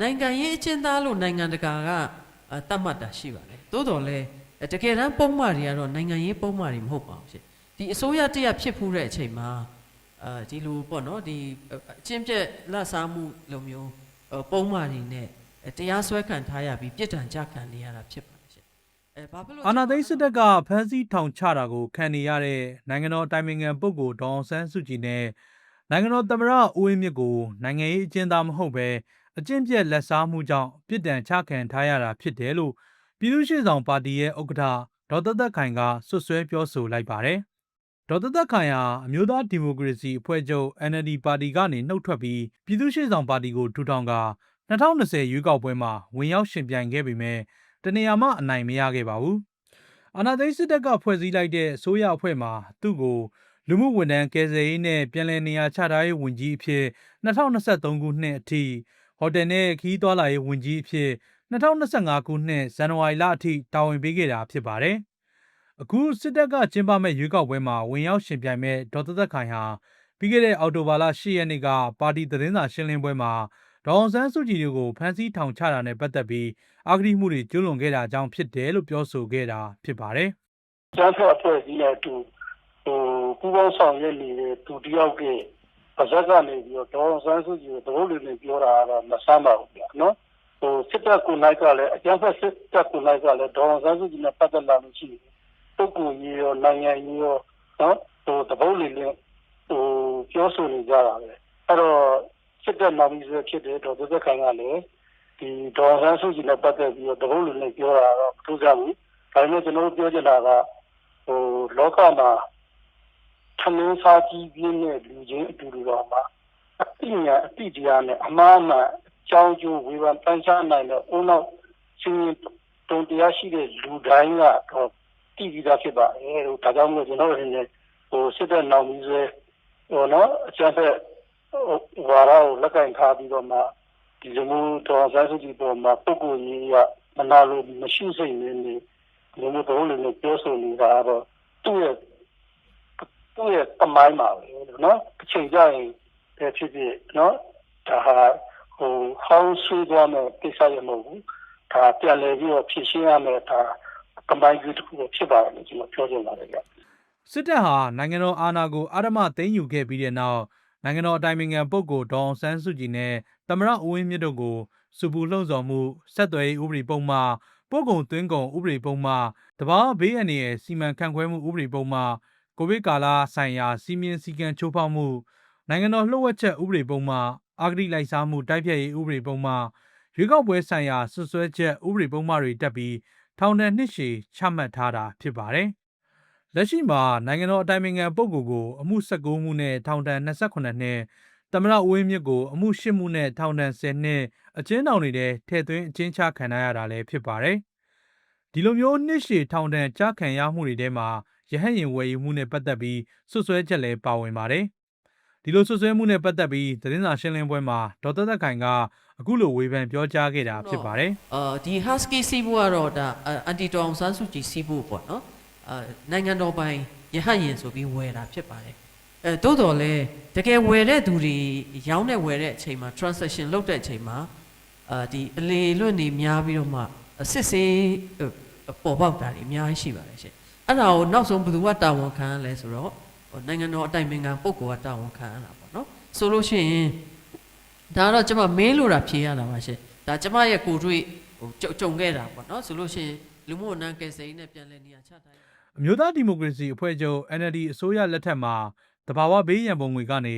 နိုင်ငံရေးအကျဉ်းသားလို့နိုင်ငံတကာကအာတတ်မှတ်တာရှိပါတယ်သို့တော်လည်းတကယ်တမ်းပုံမှန်တွေကတော့နိုင်ငံရေးပုံမှန်တွေမဟုတ်ပါဘူးရှင်ဒီအစိုးရတရက်ဖြစ်ဖူးတဲ့အချိန်မှာအာဒီလိုပေါ့နော်ဒီအချင်းပြက်လက်စားမှုလိုမျိုးဟိုပုံမှန်တွေနဲ့တရားစွဲခံထားရပြီးပြစ်ဒဏ်ကြခံနေရတာဖြစ်ပါတယ်ရှင်အဲဘာဖြစ်လို့အာဏာသိမ်းစစ်တပ်ကဖမ်းဆီးထောင်ချတာကိုခံနေရတဲ့နိုင်ငံတော်တိုင်ပင်ခံပုဂ္ဂိုလ်ဒေါအောင်ဆန်းစုကြည်နဲ့နိုင်ငံတော်သမ္မတဦးဝင်းမြင့်ကိုနိုင်ငံရေးအကျဉ်းသားမဟုတ်ပဲ အကျင့်ပြက်လက်စားမှုကြောင့်ပြစ်ဒဏ်ချခံထားရတာဖြစ်တယ်လို့ပြည်သူ့ရှေ့ဆောင်ပါတီရဲ့ဥက္ကဋ္ဌဒေါ်သက်သက်ခိုင်ကဆွတ်ဆွဲပြောဆိုလိုက်ပါတယ်။ဒေါ်သက်သက်ခိုင်ဟာအမျိုးသားဒီမိုကရေစီအဖွဲ့ချုပ် NLD ပါတီကနေနှုတ်ထွက်ပြီးပြည်သူ့ရှေ့ဆောင်ပါတီကိုထူထောင်က2020ရွေးကောက်ပွဲမှာဝင်ရောက်ရှင်ပြိုင်ခဲ့ပေမဲ့တနေရာမှအနိုင်မရခဲ့ပါဘူး။အာဏာသိမ်းစစ်တပ်ကဖွဲ့စည်းလိုက်တဲ့အစိုးရအဖွဲ့မှသူ့ကိုလူမှုဝန်ထမ်းကယ်ဆယ်ရေးနဲ့ပြည်내နေရာချထားရေးဝန်ကြီးအဖြစ်2023ခုနှစ်အထိ ဟိုတယ်နဲ့ခီးသွွာလာရေးဝန်ကြီးအဖြစ်2025ခုနှစ်ဇန်နဝါရီလအထိတာဝန်ပေးခဲ့တာဖြစ်ပါတယ်။အခုစစ်တပ်ကကျင်းပမဲ့ရွေးကောက်ပွဲမှာဝင်ရောက်ရှင်ပြိုင်မဲ့ဒေါ်သက်သက်ခိုင်ဟာပြီးခဲ့တဲ့အောက်တိုဘာလ10ရက်နေ့ကပါတီသတင်းစာရှင်းလင်းပွဲမှာဒေါအောင်ဆန်းစုကြည်တို့ကိုဖမ်းဆီးထောင်ချတာနဲ့ပတ်သက်ပြီးအာဂတိမှုတွေကျူးလွန်ခဲ့တာကြောင့်ဖြစ်တယ်လို့ပြောဆိုခဲ့တာဖြစ်ပါတယ်။ကျန်းဖက်အဖွဲ့အစည်းနဲ့အတူဟိုပူးပေါင်းဆောင်ရွက်နေတဲ့သူတယောက်က ပါဇက်ကနေပြီးတော့ဒေါအောင်ဆန်းစုကြည်ကိုသဘောလူနဲ့ပြောတာကတော့မဆမ်းပါဘူးဗျာနော်ဟိုစစ်တပ်ကိုလိုက်ကလည်းအကျန်းဖက်စစ်တပ်ကိုလိုက်ကလည်းဒေါအောင်ဆန်းစုကြည်နဲ့ပတ်သက်လာလို့ရှိတယ်ပုဂ္ဂိုလ်ကြီးရောနိုင်ငံကြီးရောနော်ဟိုသဘောလူနဲ့ဟိုပြောဆိုနေကြတာပဲအဲ့တော့စစ်တပ်နောက်ပြီးဆိုဖြစ်တဲ့ဒေါ်သက်ခိုင်ကလည်းဒီဒေါအောင်ဆန်းစုကြည်နဲ့ပတ်သက်ပြီးတော့သဘောလူနဲ့ပြောတာတော့မထူးဆန်းဘူးဒါပေမဲ့ကျွန်တော်တို့ပြောချင်တာကဟိုလောကမှာ ထမင်းစားကြီးပြင်းတဲ့လူချင်းအတူတူတော့မှာအတိညာအတိတရားနဲ့အမှားမှန်ကြောင်းကျိုးဝေဖန်ပန်းချနိုင်တဲ့ဦးနောက်ရှင်တုံတရားရှိတဲ့လူတိုင်းကတော့တည်ပြီးသားဖြစ်ပါတယ်လို့ဒါကြောင့်မို့ကျွန်တော်တို့အနေနဲ့ဟိုစစ်တဲ့နောင်ပြီးဆွဲဟိုနော်အကျန်းဖက်ဝါရာကိုလက်ကင်ထားပြီးတော့မှဒီလိုမျိုးတော်ဆန်းစုကြည်ပေါ်မှာပုဂ္ဂိုလ်ကြီးကမနာလို့မရှိစိတ်နဲ့နေဒီလိုတော့လည်းပြောဆိုနေတာတော့သူ့ရဲ့ သူ့ရဲ့အမိုင်းပါပဲနော်အချိန်ကြရင်ဖြစ်ဖြစ်နော်ဒါဟာဟိုဟောင်းဆွေးသွားမယ်ကိစ္စရမဟုတ်ဘူးဒါပြန်လည်ပြီးတော့ဖြစ်ရှင်းရမယ်ဒါကမိုင်းကြီးတစ်ခုဖြစ်ပါတယ်လို့ကျွန်တော်ပြောချင်ပါတယ်ဗျစစ်တပ်ဟာနိုင်ငံတော်အာဏာကိုအာဓမသိမ်းယူခဲ့ပြီးတဲ့နောက်နိုင်ငံတော်အတိုင်ပင်ခံပုဂ္ဂိုလ်ဒေါအောင်ဆန်းစုကြည်နဲ့သမ္မတဦးဝင်းမြင့်တို့ကိုစုပူလှုံ့ဆော်မှုဆက်သွယ်ရေးဥပဒေပုံမှားပို့ကုန်သွင်းကုန်ဥပဒေပုံမှားတဘာဘေးအန္တရာယ်စီမံခန့်ခွဲမှုဥပဒေပုံမှား ကိုဗစ်ကာလဆိုင်ရာစီမင်းစည်းကမ်းချိုးဖောက်မှုနိုင်ငံတော်လှုပ်ဝက်ချက်ဥပဒေပုံမှားအာဂတိလိုက်စားမှုတိုက်ဖျက်ရေးဥပဒေပုံမှားရွေးကောက်ပွဲဆိုင်ရာဆွဆွဲချက်ဥပဒေပုံမှားတွေတက်ပြီးထောင်ဒဏ်နှစ်ရှည်ချမှတ်ထားတာဖြစ်ပါတယ်။လက်ရှိမှာနိုင်ငံတော်အတိုင်ပင်ခံပုဂ္ဂိုလ်ကိုအမှု19မှုနဲ့ထောင်ဒဏ်28နှစ်သမ္မတဦးဝင်းမြင့်ကိုအမှု10မှုနဲ့ထောင်ဒဏ်10နှစ်အကျဉ်းထောင်တွေထဲထည့်သွင်းအကျဉ်းချခံရတာလည်းဖြစ်ပါတယ်။ဒီလိုမျိုးနှစ်ရှည်ထောင်ဒဏ်ကြားခံရမှုတွေထဲမှာ ရဟတ်ရင်ဝယ်ယူမှုနဲ့ပတ်သက်ပြီးဆွဆွဲချက်လည်းပါဝင်ပါတယ်။ဒီလိုဆွဆွဲမှုနဲ့ပတ်သက်ပြီးသတင်းစာရှင်းလင်းပွဲမှာဒေါက်တာသက်ခိုင်ကအခုလိုဝေဖန်ပြောကြားခဲ့တာဖြစ်ပါတယ်။အာဒီ husky စီးဖို့ကတော့ဒါအန်တီတောင်ဆန်းစုကြည်စီးဖို့ပေါ့နော်အာနိုင်ငံတော်ပိုင်ရဟတ်ရင်ဆိုပြီးဝယ်တာဖြစ်ပါတယ်အဲတိုးတော်လဲတကယ်ဝယ်တဲ့သူတွေရောင်းတဲ့ဝယ်တဲ့အချိန်မှာ transaction လုပ်တဲ့အချိန်မှာအာဒီအလေလွတ်နေများပြီးတော့မှစစ်ဆေးပေါ်ပေါက်တာတွေအများကြီးရှိပါတယ်ရှင် အဲ့ဒါကိုနောက်ဆုံးဘယ်သူကတာဝန်ခံရလဲဆိုတော့ဟိုနိုင်ငံတော်အတိုင်ပင်ခံပုဂ္ဂိုလ်ကတာဝန်ခံရတာပေါ့နော်ဆိုလို့ရှိရင်ဒါကတော့ကျွန်မမေးလို့တာဖြေရတာပါရှင်ဒါကျွန်မရဲ့ကိုယ်တွေ့ဟိုကြုံကြုံခဲ့တာပေါ့နော်ဆိုလို့ရှိရင်လူမှုဝန်ထမ်းကယ်ဆယ်ရေးနဲ့ပြန်လည်နေရာချထားရေးအမျိုးသားဒီမိုကရေစီအဖွဲ့ချုပ် NLD အစိုးရလက်ထက်မှာတဘာဝဘေးရန်ပုံငွေကနေ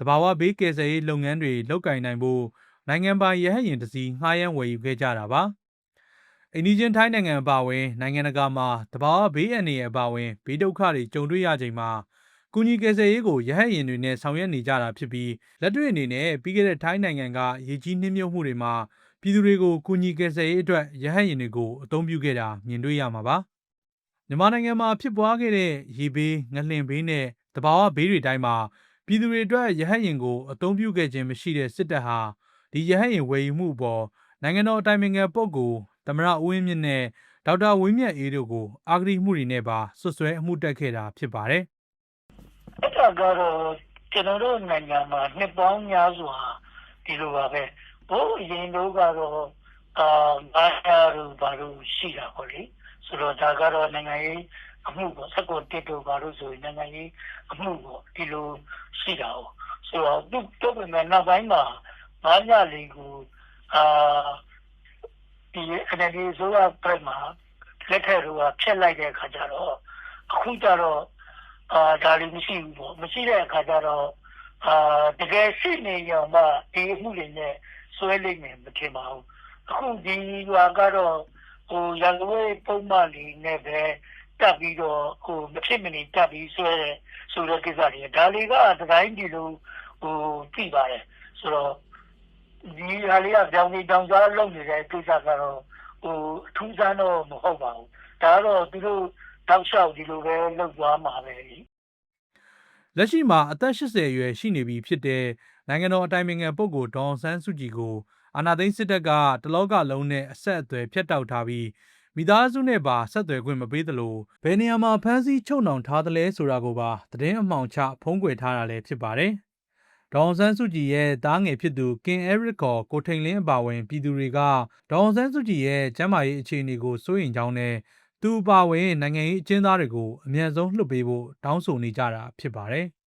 တဘာဝဘေးကယ်ဆယ်ရေးလုပ်ငန်းတွေလုပ်ကိုင်နိုင်ဖို့နိုင်ငံပိုင်ရဟတ်ယာဉ်တစ်စီးငှားရမ်းဝယ်ယူခဲ့ကြတာပါ အိန္ဒိချင်းထိုင်းနိုင်ငံအပါအဝင် နိုင်ငံတကာမှာတဘာဝဘေးအန္တရာယ်အပါအဝင်ဘေးဒုက္ခတွေကြုံတွေ့ရချိန်မှာကုညီကယ်ဆယ်ရေးကိုရဟတ်ယာဉ်တွေနဲ့ဆောင်ရွက်နေကြတာဖြစ်ပြီးလက်တွေ့အနေနဲ့ပြီးခဲ့တဲ့ထိုင်းနိုင်ငံကရေကြီးနှင်းမြုပ်မှုတွေမှာပြည်သူတွေကိုကုညီကယ်ဆယ်ရေးအတွက်ရဟတ်ယာဉ်တွေကိုအသုံးပြုခဲ့တာမြင်တွေ့ရမှာပါမြန်မာနိုင်ငံမှာဖြစ်ပွားခဲ့တဲ့ရေဘေးငလျင်ဘေးနဲ့တဘာဝဘေးတွေတိုင်းမှာပြည်သူတွေအတွက်ရဟတ်ယာဉ်ကိုအသုံးပြုခဲ့ခြင်းမရှိတဲ့စစ်တပ်ဟာဒီရဟတ်ယာဉ်ဝယ်ယူမှုအပေါ်နိုင်ငံတော်အတိုင်ပင်ခံပုဂ္ဂိုလ် သမ္မတဦးဝင်းမြင့်နဲ့ဒေါက်တာဝင်းမြတ်အေးတို့ကိုအာဂတိမှုတွေနဲ့ပါဆွဆွဲအမှုတက်ခဲ့တာဖြစ်ပါတယ်အဲ့ဒါကတော့ကျွန်တော်တို့နိုင်ငံမှာနှစ်ပေါင်းများစွာဒီလိုပါပဲဟဘိုးအရင်တော့ကတော့အာဘာသာတို့ဘာလို့ရှိတာပေါ့လေဆိုတော့ဒါကတော့နိုင်ငံရေးအမှုပေါ့စက်ကိုတစ်တို့ဘာလို့ဆိုရင်နိုင်ငံရေးအမှုပေါ့ဒီလိုရှိတာ哦ဆိုတော့သူတို့ပြင်မဲ့နောက်ပိုင်းမှာဘာညလေးကိုအာ ဒီအနေနဲ့ဆိုတော့ပြမှာလက်ထက်တော့ဖြတ်လိုက်တဲ့အခါကျတော့အခုကျတော့အာဒါလည်းမရှိဘူးပေါ့မရှိတဲ့အခါကျတော့အာတကယ်ရှိနေရောမှဒီအမှုတွေနဲ့ဆွဲလိမ့်မယ်မထင်ပါဘူးအခုဒီရွာကတော့ဟိုရန်ကုန်ရဲ့ပုံမှန်လေးနဲ့ပဲတက်ပြီးတော့ဟိုမဖြစ်မနေတက်ပြီးဆွဲတဲ့ဆိုတဲ့ကိစ္စတွေဒါလေးကတတိုင်းဒီလိုဟိုသိပါတယ်ဆိုတော့ ဒီဟာလေးကကြောင်ကြီးကြောင်ကြားလုပ်နေတဲ့ကိစ္စကတော့ဟိုအထူးဆန်းတော့မဟုတ်ပါဘူးဒါကတော့သူတို့တောက်လျှောက်ဒီလိုပဲလုပ်သွားမှာပဲလေလက်ရှိမှာအသက်80အရွယ်ရှိနေပြီဖြစ်တဲ့နိုင်ငံတော်အတိုင်ပင်ခံပုဂ္ဂိုလ်ဒေါအောင်ဆန်းစုကြည်ကိုအာဏာသိမ်းစစ်တပ်ကတလောကလုံးနဲ့အဆက်အသွယ်ဖျက်တောက်ထားပြီးမိသားစုနဲ့ပါဆက်သွယ်ခွင့်မပေးသလိုဘယ်နေရာမှာဖမ်းဆီးချုပ်နှောင်ထားသလဲဆိုတာကိုပါသတင်းအမှောင်ချဖုံးကွယ်ထားတာလည်းဖြစ်ပါတယ်။ ဒေါအောင်ဆန်းစုကြည်ရဲ့သားငယ်ဖြစ်သူကင်အဲရစ်ကောကိုထိန်လင်းအပါဝင်ပြည်သူတွေကဒေါအောင်ဆန်းစုကြည်ရဲ့ကျမ်းမာရေးအခြေအနေကိုစိုးရိမ်ကြောင်းနဲ့သူအပါဝင်နိုင်ငံရေးအကျဉ်းသားတွေကိုအမြန်ဆုံးလွှတ်ပေးဖို့တောင်းဆိုနေကြတာဖြစ်ပါတယ်။